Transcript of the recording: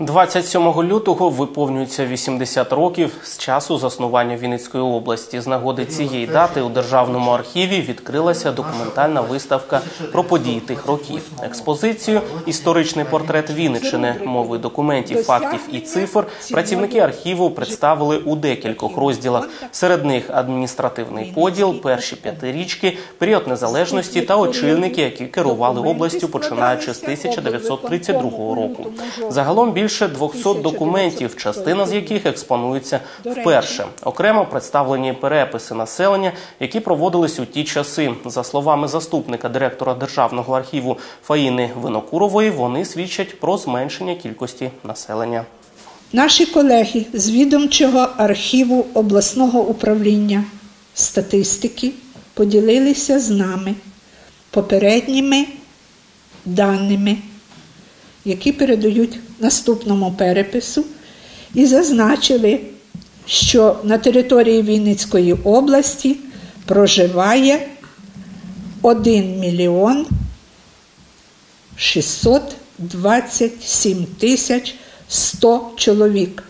27 лютого виповнюється 80 років з часу заснування Вінницької області. З нагоди цієї дати у державному архіві відкрилася документальна виставка про події тих років. Експозицію історичний портрет Вінниччини, мови документів, фактів і цифр. Працівники архіву представили у декількох розділах. Серед них адміністративний поділ, перші п'ятирічки, період незалежності та очільники, які керували областю починаючи з 1932 року. Загалом більше 200 документів, частина з яких експонується вперше. Окремо представлені переписи населення, які проводились у ті часи. За словами заступника директора державного архіву Фаїни Винокурової, вони свідчать про зменшення кількості населення. Наші колеги з відомчого архіву обласного управління статистики поділилися з нами попередніми даними, які передають наступному перепису, і зазначили, що на території Вінницької області проживає 1 мільйон 627 тисяч 100 чоловік.